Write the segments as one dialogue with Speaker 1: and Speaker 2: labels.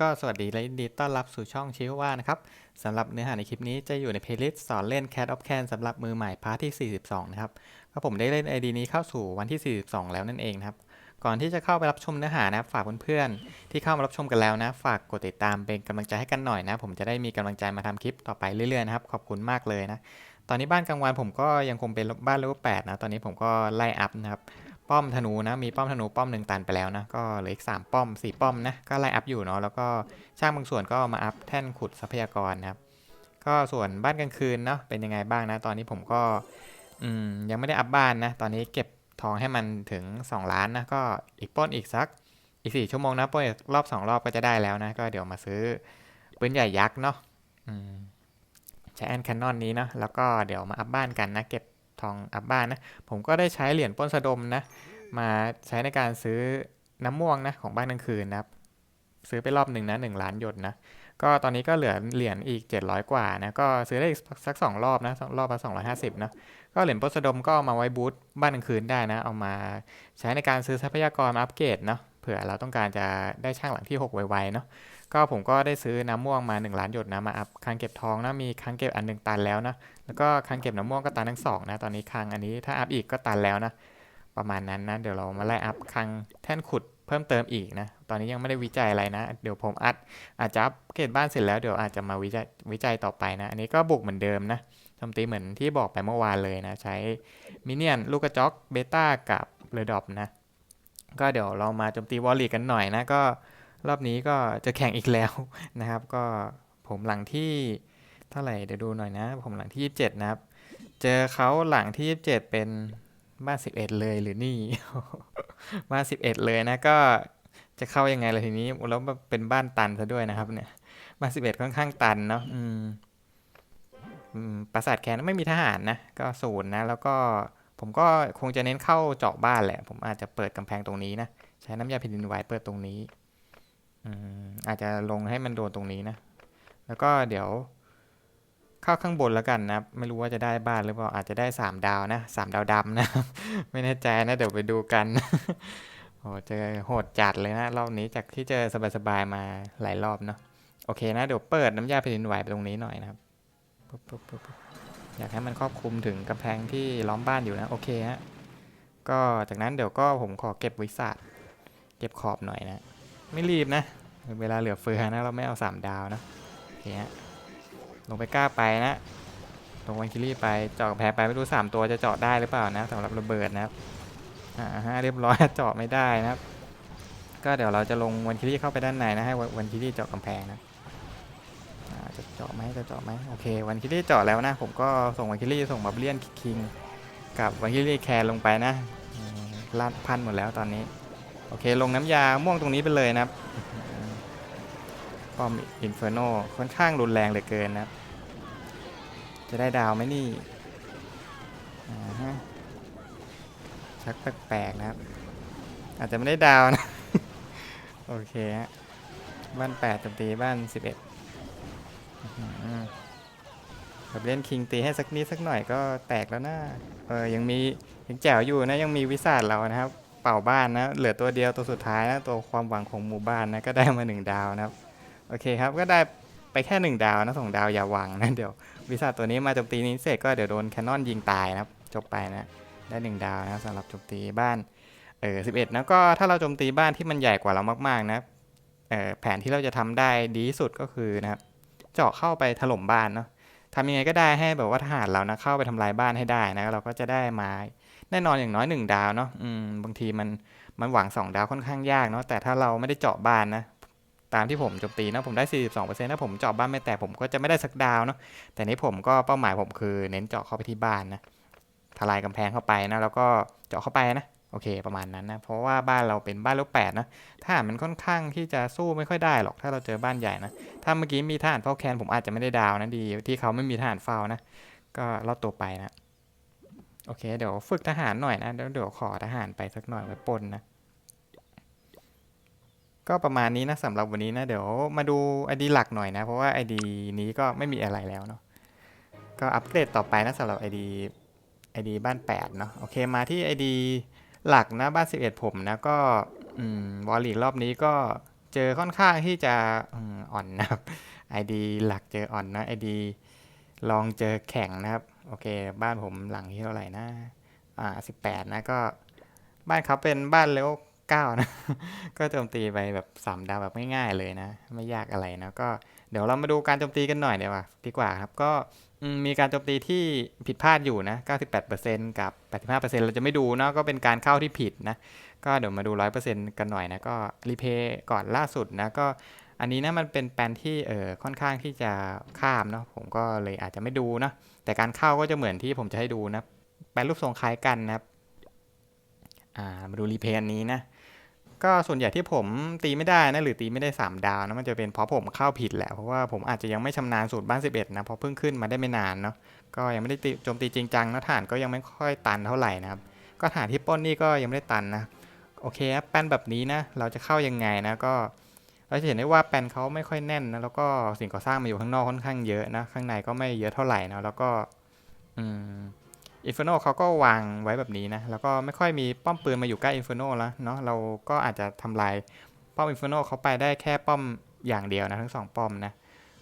Speaker 1: ก็สวัสดีและยินดีต้อนรับสู่ช่องชิวว่านะครับสำหรับเนื้อหาในคลิปนี้จะอยู่ในเพลย์ลิสต์สอนเล่น Cat of Can สำหรับมือใหม่พาร์ทที่ 42 นะครับก็ผมได้เล่น ID นี้เข้าสู่วันที่ 42 แล้วนั่นเองนะครับก่อนที่จะเข้าไปรับชมเนื้อหานะฝากเพื่อนๆที่เข้ามารับชมกันแล้วนะ ฝากกดติดตามเป็นกำลังใจให้กันหน่อยนะ ผมจะได้มีกำลังใจมาทำคลิปต่อไปเรื่อยๆนะครับขอบคุณมากเลยนะตอนนี้บ้านกลางวันผมก็ยังคงเป็นบ้านเลเวล8นะตอนนี้ผมก็ไล่อัพนะครับ ป้อมธนูนะ มีป้อมธนูป้อมหนึ่งตันไปแล้วนะ ก็เหลืออีกสามป้อมสี่ป้อมนะ ก็ไล่อัพอยู่เนาะ แล้วก็ช่างบางส่วนก็มาอัพแท่นขุดทรัพยากรนะครับ ก็ส่วนบ้านกลางคืนเนาะ เป็นยังไงบ้างนะ ตอนนี้ผมก็อืมยังไม่ได้อัพบ้านนะ ตอนนี้เก็บทองให้มันถึง 2 ล้านนะ ก็อีกป้อนอีกสักอีกสี่ชั่วโมงนะป้อนอีกรอบ 2 รอบก็จะได้แล้วนะ ก็เดี๋ยวมาซื้อปืนใหญ่ยักษ์เนาะใช้แอนแคนนอนนี้นะ แล้วก็เดี๋ยวมาอัพบ้านกันนะ เก็บ ทองอัพบ้านนะ ผมก็ได้ใช้เหรียญป้นสะดมนะ มาใช้ในการซื้อน้ำม่วงนะของบ้านกลางคืนนะครับ ซื้อไปรอบหนึ่งนะหนึ่งล้านหยดนะ ก็ตอนนี้ก็เหลือเหรียญอีก 700 กว่านะ ก็ซื้อได้อีกสักสองรอบนะสองรอบละ250นะก็เหรียญป้นสะดมก็เอามาไว้บูธบ้านกลางคืนได้นะ เอามาใช้ในการซื้อทรัพยากรมาอัปเกรดเนาะ ผื่อเราต้องการจะได้ช่างหลังที่ 6 ไวๆเนาะก็ผมก็ได้ซื้อน้ำม่วงมา 1 ล้านหยดนะมาอัพคังเก็บทองนะมีคังเก็บอันหนึ่งตันแล้วนะแล้วก็คังเก็บน้ำม่วงก็ตันทั้งสองนะตอนนี้คังอันนี้ถ้าอัพอีกก็ตันแล้วนะประมาณนั้นนะเดี๋ยวเรามาไล่อัพคังแท่นขุดเพิ่มเติมอีกนะตอนนี้ยังไม่ได้วิจัยอะไรนะ เดี๋ยวผมอัดอาจจะอัปเกรดบ้านเสร็จแล้วเดี๋ยวอาจจะมาวิจัยวิจัยต่อไปนะอันนี้ก็บุกเหมือนเดิมนะโจมตีเหมือนที่บอกไปเมื่อวานเลยนะใช้มิเนียนลูกกระจอกเบต้ากับเรดอปนะ ก็เดี๋ยวเรามาโจมตีวอลลีกันหน่อยนะก็รอบนี้ก็จะแข่งอีกแล้วนะครับ ก็ผมหลังที่เท่าไหร่เดี๋ยวดูหน่อยนะ ผมหลังที่ 27 นะครับ เจอเขาหลังที่ 27 เป็นบ้านสิบเอ็ดเลยหรือนี่บ้านสิบเอ็ดเลยนะก็จะเข้ายังไงล่ะทีนี้แล้วเป็นบ้านตันซะด้วยนะครับเนี่ยบ้านสิบเอ็ดค่อนข้างตันเนาะอืมอืมปราสาทแคนไม่มีทหารนะ ก็ศูนย์นะ แล้วก็ ผมก็คงจะเน้นเข้าเจาะบ้านแหละ ผมอาจจะเปิดกำแพงตรงนี้นะ ใช้น้ำยาแผ่นดินไหวเปิดตรงนี้อืมอาจจะลงให้มันโดนตรงนี้นะ แล้วก็เดี๋ยวเข้าข้างบนแล้วกันนะ ไม่รู้ว่าจะได้บ้านหรือเปล่า อาจจะได้สามดาวนะสามดาวดำนะ ไม่แน่ใจนะ เดี๋ยวไปดูกันโอ้เจอโหดจัดเลยนะ รอบนี้จากที่เจอสบายๆมาหลายรอบเนาะ โอเคนะ เดี๋ยวเปิดน้ำยาแผ่นดินไหวไปตรงนี้หน่อยนะครับปุ๊บปุ๊บปุ๊บ อยากให้มันครอบคลุมถึงกำแพงที่ล้อมบ้านอยู่นะ โอเคฮะก็จากนั้นเดี๋ยวก็ผมขอเก็บวิสัทเก็บขอบหน่อยนะ ไม่รีบนะ เวลาเหลือเฟือนะ เราไม่เอาสามดาวนะโอเคฮะลงไปกล้าไปนะลงวันคิรี่ไปเจาะแพงไปไม่รู้สามตัวจะเจาะได้หรือเปล่านะสำหรับระเบิดนะครับอ่าฮะเรียบร้อยเจาะไม่ได้นะครับ ก็เดี๋ยวเราจะลงวันคิรี่เข้าไปด้านในนะให้วันคิรี่เจาะกำแพงนะ จะเจาะไหมจะเจาะไหมโอเค วันคิรี่เจาะแล้วนะ ผมก็ส่งวันคิรี่ส่งบับเลียนคิงกับวันคิรี่แคร์ลงไปนะลาดพันหมดแล้วตอนนี้ โอเคลงน้ำยาม่วงตรงนี้ไปเลยนะครับป้อมอินเฟอร์โนค่อนข้างรุนแรงเหลือเกินนะจะได้ดาวไหมนี่อ่าฮะชักแปลกๆนะครับ อาจจะไม่ได้ดาวนะ โอเคฮะบ้านแปดโจมตีบ้านสิบเอ็ด แบบเล่นคิงตีให้สักนิดสักหน่อยก็แตกแล้วนะเออยังมียังแจ๋วอยู่นะยังมีวิสาดเรานะครับ เป่าบ้านนะ เหลือตัวเดียวตัวสุดท้ายนะตัวความหวังของหมู่บ้านนะก็ได้มาหนึ่งดาวนะครับ โอเคครับก็ได้ไปแค่หนึ่งดาวนะสองดาวอย่าหวังนะเดี๋ยววิสาตัวนี้มาโจมตีนี้เสร็จก็เดี๋ยวโดนแคนนอนยิงตายนะครับจบไปนะได้หนึ่งดาวนะสำหรับโจมตีบ้านเออสิบเอ็ดนะก็ถ้าเราโจมตีบ้านที่มันใหญ่กว่าเรามากๆนะเออแผนที่เราจะทำได้ดีที่สุดก็คือนะครับ เจาะเข้าไปถล่มบ้านเนาะทำยังไงก็ได้ให้แบบว่าทหารเรานะเข้าไปทำลายบ้านให้ได้นะเราก็จะได้มาแน่นอนอย่างน้อยหนึ่งดาวเนาะอืมบางทีมันมันหวังสองดาวค่อนข้างยากเนาะแต่ถ้าเราไม่ได้เจาะบ้านนะตามที่ผมโจมตีนะผมได้ 42%ถ้าผมเจาะบ้านไม่แตกผมก็จะไม่ได้สักดาวเนาะแต่นี้ผมก็เป้าหมายผมคือเน้นเจาะเข้าไปที่บ้านนะทลายกำแพงเข้าไปนะแล้วก็เจาะเข้าไปนะ อเคประมาณนั้นนะ เพราะว่าบ้านเราเป็นบ้านลูกแปดนะถ้ารมันค่อนข้างที่จะสู้ไม่ค่อยได้หรอกถ้าเราเจอบ้านใหญ่นะ ถ้าเมื่อกี้มีทหารเฝ้าแคนผมอาจจะไม่ได้ดาวนะดี ที่เขาไม่มีทหารเฝ้านะ ก็รอดตัวไปนะ โอเค เดี๋ยวฝึกทหารหน่อยนะ เดี๋ยวขอทหารไปสักหน่อยไว้ปนนะ ก็ประมาณนี้นะสำหรับวันนี้นะ เดี๋ยวมาดู ID หลักหน่อยนะ เพราะว่า ID นี้ก็ไม่มีอะไรแล้วเนาะ ก็อัปเกรดต่อไปนะสำหรับ ID ID บ้าน8เนาะ โอเคมาที่ไอดี ID หลักนะบ้าน 11 ผมนะก็อวอลลีรอบนี้ก็เจอค่อนข้างที่จะอ่อนนะครับ ID หลักเจออ่อนนะ ID ลองเจอแข็งนะครับ โอเค บ้านผมหลังที่เท่าไหร่นะอ่าสิบแปดนะก็บ้านเขาเป็นบ้านเลเวลเก้านะ ก็โจมตีไปแบบสามดาวแบบง่ายๆเลยนะ ไม่ยากอะไรนะ ก็เดี๋ยวเรามาดูการโจมตีกันหน่อยเดี๋ยวว่าดีกว่าครับ ก็ มีการโจมตีที่ผิดพลาดอยู่นะ 98%กับ 85%เราจะไม่ดูเนาะก็เป็นการเข้าที่ผิดนะ ก็เดี๋ยวมาดู 100%กันหน่อยนะ ก็รีเพย์ก่อนล่าสุดนะก็อันนี้นะมันเป็นแปลนที่เออค่อนข้างที่จะข้ามเนาะผมก็เลยอาจจะไม่ดูนะแต่การเข้าก็จะเหมือนที่ผมจะให้ดูนะแปลนรูปทรงคล้ายกันนะครับอ่ามาดูรีเพย์อันนี้นะ ก็ส่วนใหญ่ที่ผมตีไม่ได้นะหรือตีไม่ได้ 3 ดาวนะมันจะเป็นเพราะผมเข้าผิดแหละเพราะว่าผมอาจจะยังไม่ชำนาญสูตรบ้าน 11 นะเพราะเพิ่งขึ้นมาได้ไม่นานเนาะก็ยังไม่ได้โจมตีจริงจังนะฐานก็ยังไม่ค่อยตันเท่าไหร่นะครับก็ฐานที่ป้นนี่ก็ยังไม่ได้ตันนะโอเคครับแป้นแบบนี้นะเราจะเข้ายังไงนะก็ เราจะเห็นได้ว่าแป้นเขาไม่ค่อยแน่นนะแล้วก็สิ่งก่อสร้างมาอยู่ข้างนอกค่อนข้างเยอะนะข้างในก็ไม่เยอะเท่าไหร่นะแล้วก็อืม อินฟ r โนเขาก็วางไว้แบบนี้นะ แล้วก็ไม่ค่อยมีป้อมปืนมาอยู่ใกล้อินฟ r โนแล้วเนาะเราก็อาจจะทำลายป้อมอินฟ r โนเขาไปได้แค่ป้อมอย่างเดียวนะทั้งสองป้อมนะ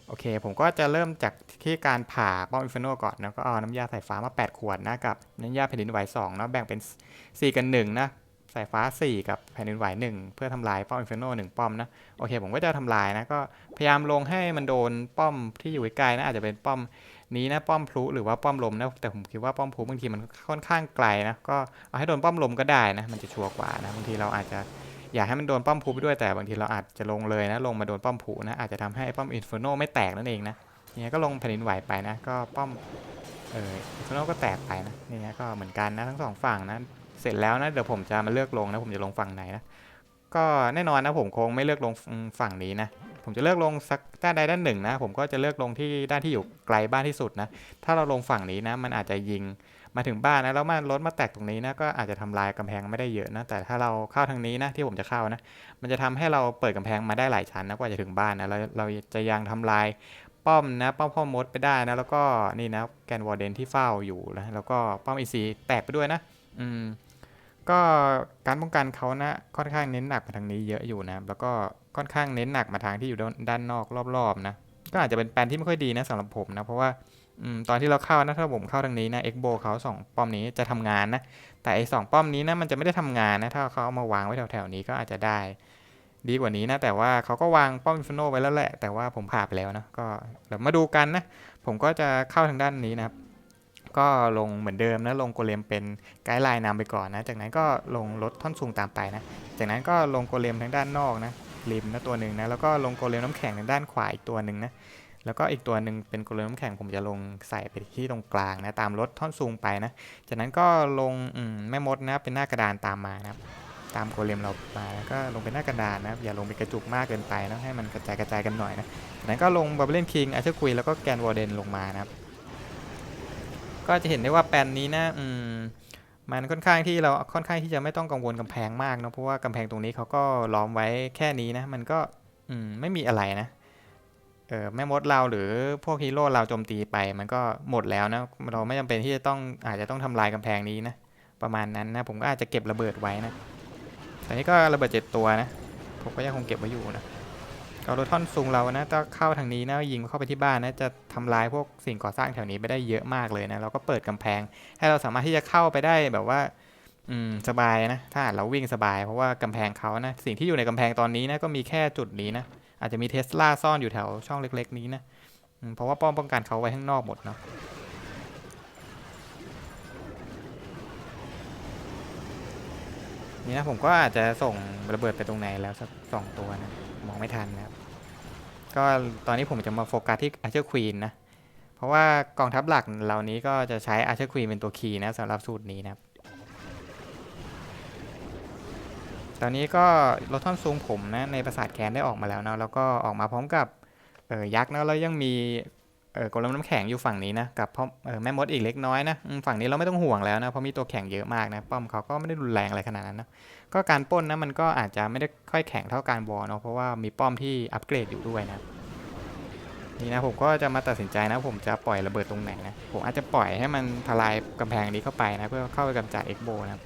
Speaker 1: โอเค ผมก็จะเริ่มจากที่การผ่าป้อมอินฟ r โนก่อนนะก็เอาน้ำยาสายฟ้ามา 8 ขวดนะกับน้ำยาแผ่นดินไหว2เนาะแบ่งเป็น 4 กัน1นะสายฟ้า 4 กับแผ่นดินไหว1 เพื่อทำลายป้อมอินฟ r โน1ป้อมนะโอเค ผมก็จะทำลายนะก็พยายามลงให้มันโดนป้อมที่อยู่ไกลๆนะอาจจะเป็นป้อม นี้นะป้อมพลุหรือว่าป้อมลมนะแต่ผมคิดว่าป้อมพลุบางทีมันค่อนข้างไกลนะก็เอาให้โดนป้อมลมก็ได้นะมันจะชัวร์กว่านะบางทีเราอาจจะอยากให้มันโดนป้อมพลุไปด้วยแต่บางทีเราอาจจะลงเลยนะลงมาโดนป้อมพลุนะอาจจะทำให้ป้อมอินฟ r โนไม่แตกนั่นเองนะเนี่ยก็ลงแผ่นดินไหวไปนะก็ป้อมเอออินฟ r โนก็แตกไปนะเนี่ยก็เหมือนกันนะทั้งสองฝั่งนะเสร็จแล้วนะเดี๋ยวผมจะมาเลือกลงนะผมจะลงฝั่งไหนนะก็แน่นอนนะผมคงไม่เลือกลงฝั่งนี้นะ ผมจะเลือกลงสักด้านใดด้านหนึ่งนะ ผมก็จะเลือกลงที่ด้านที่อยู่ไกลบ้านที่สุดนะ ถ้าเราลงฝั่งนี้นะ มันอาจจะยิงมาถึงบ้านนะแล้วมันรถมาแตกตรงนี้นะก็อาจจะทำลายกำแพงไม่ได้เยอะนะ แต่ถ้าเราเข้าทางนี้นะที่ผมจะเข้านะ มันจะทำให้เราเปิดกำแพงมาได้หลายชั้นนะกว่าจะถึงบ้านนะเราเราจะยังทำลายป้อมนะป้อมพ่อมดไปได้นะ แล้วก็นี่นะแกนวอร์เดนที่เฝ้าอยู่นะแล้วก็ป้อมอีซีแตกไปด้วยนะ อืมก็การป้องกันเขานะค่อนข้างเน้นหนักมาทางนี้เยอะอยู่นะ แล้วก็ ค่อนข้างเน้นหนักมาทางที่อยู่ด้านนอกรอบๆนะ ก็อาจจะเป็นแปลนที่ไม่ค่อยดีนะสำหรับผมนะ เพราะว่าอตอนที่เราเข้านะถ้าผมเข้าทางนี้นะเอ็กโบเขาสองป้อมนี้จะทำงานนะ แต่ไอ้สองป้อมนี้นะมันจะไม่ได้ทำงานนะ ถ้าเขาเอามาวางไว้แถวๆนี้ก็อาจจะได้ ดีกว่านี้นะ แต่ว่าเขาก็วางป้อมอินฟิโนไว้แล้วแหละ แต่ว่าผมผ่าไปแล้วนะก็เดี๋ยวมาดูกันนะ ผมก็จะเข้าทางด้านนี้นะครับก็ลงเหมือนเดิมนะลงโกเลมเป็นไกด์ไลน์นำไปก่อนนะ จากนั้นก็ลงรถท่อนสูงตามไปนะ จากนั้นก็ลงโกเลมทางด้านนอกนะ ริมนะตัวหนึ่งนะแล้วก็ลงโกเลมน้ำแข็งทางด้านขวาอีกตัวหนึ่งนะแล้วก็อีกตัวหนึ่งเป็นโกเลมน้ำแข็งผมจะลงใส่ไปที่ตรงกลางนะตามรถท่อนสูงไปนะจากนั้นก็ลงมแม่มดนะเป็นหน้ากระดานตามมานะครับตามโกเลมเรามาแล้วก็ลงเป็นหน้ากระดานนะอย่าลงไปกระจุกมากเกินไปนะให้มันกระจายกระจายกันหน่อยนะจากนั้นก็ลงบับเบิลคิงอาเชอร์คุยแล้วก็แกนวอร์เดนลงมานะครับก็จะเห็นได้ว่าแปลนนี้นะอืม มันค่อนข้างที่เราค่อนข้างที่จะไม่ต้องกังวลกำแพงมากเนอะเพราะว่ากำแพงตรงนี้เขาก็ล้อมไว้แค่นี้นะมันก็อืมไม่มีอะไรนะเออแม่มดเราหรือพวกฮีโร่เราโจมตีไป มันก็หมดแล้วนะเราไม่จำเป็นที่จะต้องอาจจะต้องทำลายกำแพงนี้นะประมาณนั้นนะผมก็อาจจะเก็บระเบิดไว้นะแต่นี้ก็ระเบิดเจ็ดตัวนะผมก็ยังคงเก็บไว้อยู่นะ ก็รทอนซุงเรานะถ้าเข้าทางนี้นะยิงเข้าไปที่บ้านนะจะทำลายพวกสิ่งก่อสร้างแถวนี้ไปได้เยอะมากเลยนะเราก็เปิดกำแพง ให้เราสามารถที่จะเข้าไปได้แบบว่าอืมสบายนะถ้าเราวิ่งสบายเพราะว่ากำแพงเขานะสิ่งที่อยู่ในกำแพงตอนนี้นะก็มีแค่จุดนี้นะอาจจะมีเทสลาซ่อนอยู่แถวช่องเล็ก ๆ นี้นะเพราะว่าป้อมป้องกันเขาไว้ข้างนอกหมดเนาะนี่นะผมก็อาจจะส่งระเบิดไปตรงไหนแล้วสักสองตัวนะ มองไม่ทันนะครับ ก็ตอนนี้ผมจะมาโฟกัสที่อาร์เชอร์ควีนะเพราะว่ากองทัพหลักเหล่านี้ก็จะใช้อาเชอร์ควีนเป็นตัวคีย์นะสำหรับสูตรนี้นะครับ ตอนนี้ก็รถท่อนซูงผมนะในปราสาทแคนได้ออกมาแล้วนะแล้วก็ออกมาพร้อมกับเออยักษ์นะแล้วยังมี เออกลมน้ำแข็งอยู่ฝั่งนี้นะกับพ่อเออแม่มดอีกเล็กน้อยนะฝั่งนี้เราไม่ต้องห่วงแล้วนะเพราะมีตัวแข็งเยอะมากนะป้อมเขาก็ไม่ได้รุนแรงอะไรขนาดนั้นนะก็การป้นนะมันก็อาจจะไม่ได้ค่อยแข็งเท่าการวอลเนาะเพราะว่ามีป้อมที่อัปเกรดอยู่ด้วยนะนี่นะผมก็จะมาตัดสินใจนะ ผมจะปล่อยระเบิดตรงไหนนะผมอาจจะปล่อยให้มันทลายกำแพงนี้เข้าไปนะเพื่อเข้าไปกำจัดเอ็กโบนะครับ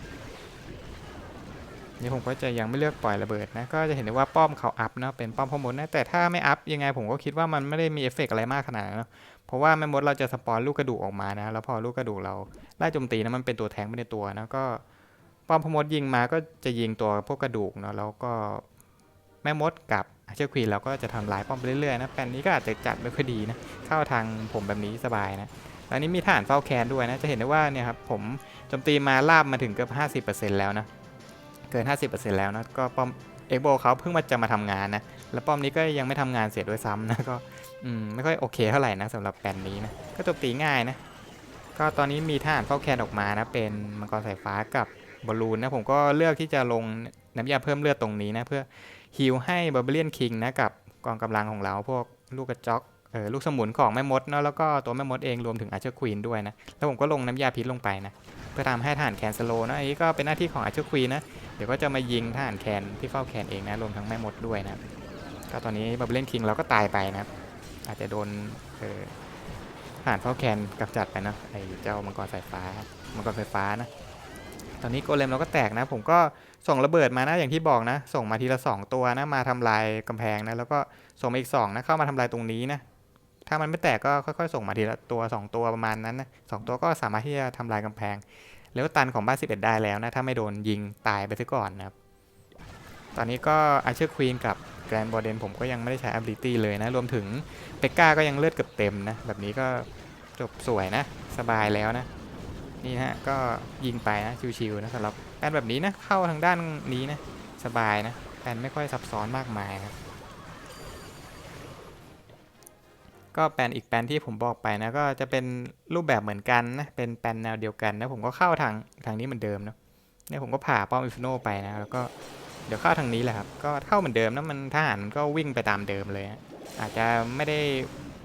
Speaker 1: นี่ผมก็จะยังไม่เลือกปล่อยระเบิดนะ ก็จะเห็นได้ว่าป้อมเขาอัพเนาะ เป็นป้อมข้างบนะ แต่ถ้าไม่อัพยังไงผมก็คิดว่ามันไม่ได้มีเอฟเฟกต์อะไรมากขนาดนั้นเนาะเพราะว่าแม่มดเราจะสปอนลูกกระดูกออกมานะ แล้วพอลูกกระดูกเราไล่โจมตีนะมันเป็นตัวแทงไปในตัวนะ ก็ป้อมพมดยิงมาก็จะยิงตัวพวกกระดูกเนาะ แล้วก็แม่มดกับอาเชอร์ควีนเราก็จะทำลายป้อมไปเรื่อยๆนะแปนนี้ก็อาจจะจัดไม่ค่อยดีนะ เข้าทางผมแบบนี้สบายนะแล้วนี้มีฐานเฝ้าแคนด้วยนะ จะเห็นได้ว่าเนี่ยครับผมโจมตีมาลาบมาถึงเกือบ50%แล้วนะ เกิน 50%แล้วนะก็ป้อมเอ็กโบเขาเพิ่งมาจะมาทำงานนะ แล้วป้อมนี้ก็ยังไม่ทำงานเสร็จด้วยซ้ำนะก็อมไม่ค่อยโอเคเท่าไหร่นะสำหรับแปนนี้นะก็โจมตีง่ายนะ ก็ตอนนี้มีทหารเฝ้าแคนออกมานะ เป็นมังกรสายฟ้ากับบอลลูนนะผมก็เลือกที่จะลงน้ำยาเพิ่มเลือดตรงนี้นะ เพื่อฮิลให้บ a ร์เบเลียนคิงนะกับกองกำลังของเราพวกลูกกระจอกเออลูกสมุนของแม่มดเนาะแล้วก็ตัวแม่มดเองรวมถึงอาร์เชอร์ควีนด้วยนะแล้วผมก็ลงน้ำยาพิษลงไปนะเพื่อทำให้ทหารแคนสโลนะอันนี้ก็เป็นหน้าที่ของอาร์เชอร์ควีนนะ เดี๋ยวก็จะมายิงทหารแคนที่เฝ้าแคนเองนะรวมทั้งแม่มดด้วยนะก็ตอนนี้บ a ร์เบเลียนคิงเราก็ตายไปนะครับอาจจะโดนเออทหารเฝ้าแคนกำจัดไปนะไอ้เจ้ามังกรสายฟ้ามังกรไฟฟ้านะตอนนี้โกเลมเราก็แตกนะ ผมก็ส่งระเบิดมานะอย่างที่บอกนะ ส่งมาทีละ 2 ตัวนะมาทำลายกำแพงนะแล้วก็ส่งมาอีก2นะเข้ามาทำลายตรงนี้นะถ้ามันไม่แตกก็ค่อยๆ ส่งมาทีละตัว 2 ตัวประมาณนั้นนะสองตัวก็สามารถที่จะทำลายกำแพง แล้วตันของบ้าน 11 ได้แล้วนะถ้าไม่โดนยิงตายไปซะก่อนนะครับ ตอนนี้ก็อาเชอร์ควีนกับแกรนบอเดนผมก็ยังไม่ได้ใช้ ability เลยนะ รวมถึงเปกก้าก็ยังเลือดเกือบเต็มนะ แบบนี้ก็จบสวยนะ สบายแล้วนะ นี่ฮะก็ยิงไปนะ ชิวๆนะสำหรับแปนแบบนี้นะ เข้าทางด้านนี้นะ สบายนะแปนไม่ค่อยซับซ้อนมากมายครับ ก็แปลนอีกแปลนที่ผมบอกไปนะก็จะเป็นรูปแบบเหมือนกันนะเป็นแปลนแนวเดียวกันนะผมก็เข้าทางทางนี้เหมือนเดิมเนาะเนี่ยผมก็ผ่าป้อมอิฟโนไปนะแล้วก็เดี๋ยวเข้าทางนี้แหละครับก็เข้าเหมือนเดิมนะมันทหารมันก็วิ่งไปตามเดิมเลยนะอาจจะไม่ได้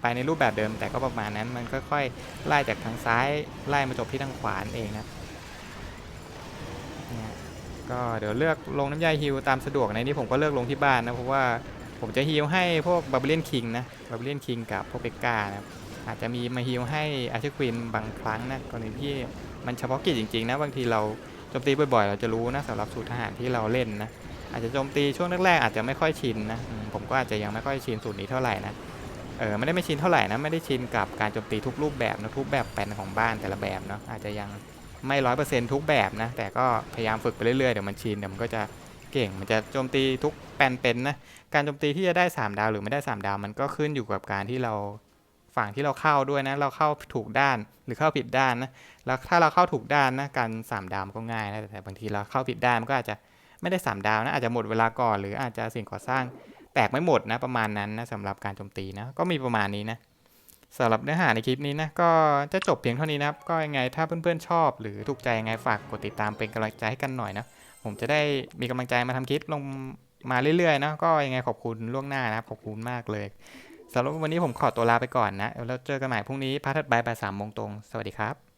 Speaker 1: ไปในรูปแบบเดิมแต่ก็ประมาณนั้นมันค่อยๆไล่จากทางซ้ายไล่มาจบที่ทางขวานเองนะเนี่ยก็เดี๋ยวเลือกลงน้ำยาฮิวตามสะดวกในนี้ผมก็เลือกลงที่บ้านนะเพราะว่าผมจะฮิวให้พวกบา b เ l ียนคิงนะ บา b เ l ียนคิงกับพวกเบกานะครับอาจจะมีมาฮิวให้อาร์เชควินบางครั้งนะกรณีที่มันเฉพาะกิจจริงๆนะบางทีเราโจมตีบ่อยๆ เราจะรู้นะสำหรับสูตรทหารที่เราเล่นนะอาจจะโจมตีช่วงแรกๆอาจจะไม่ค่อยชินนะผมก็อาจจะยังไม่ค่อยชินสูตรนี้เท่าไหร่นะเออไม่ได้ไม่ชินเท่าไหร่นะไม่ได้ชินกับการโจมตีทุกรูปแบบนะทุกแบบแปลนของบ้านแต่ละแบบเนาะอาจจะยังไม่ร้อยเปอร์เซ็นต์ทุกแบบนะแต่ก็พยายามฝึกไปเรื่อยๆเดี๋ยวมันชินเดี๋ยวมันก็จะ เก่ง มันจะโจมตีทุกแปนเป็นนะ การโจมตีที่จะได้ 3 ดาวหรือไม่ได้ 3 ดาวมันก็ขึ้นอยู่กับการที่เราฝั่งที่เราเข้าด้วยนะ เราเข้าถูกด้านหรือเข้าผิดด้านนะ แล้วถ้าเราเข้าถูกด้านนะการ3ดาวมันก็ง่ายนะ แต่บางทีเราเข้าผิดด้านมันก็อาจจะไม่ได้ 3 ดาวนะ อาจจะหมดเวลาก่อนหรืออาจจะสิ่งก่อสร้างแตกไม่หมดนะประมาณนั้นนะสำหรับการโจมตีนะ ก็มีประมาณนี้นะสำหรับเนื้อหาในคลิปนี้นะ ก็จะจบเพียงเท่านี้นะครับ ก็ยังไงถ้าเพื่อนๆชอบ หรือถูกใจยังไงฝากกดติดตามเป็นกำลังใจให้กันหน่อยนะ ผมจะได้มีกำลังใจมาทำคลิปลงมาเรื่อยๆนะก็ยังไงขอบคุณล่วงหน้านะครับขอบคุณมากเลยสำหรับวันนี้ผมขอตัวลาไปก่อนนะแล้วเจอกันใหม่พรุ่งนี้พาร์ทถัดไปบ่ายสามโมงตรง สวัสดีครับ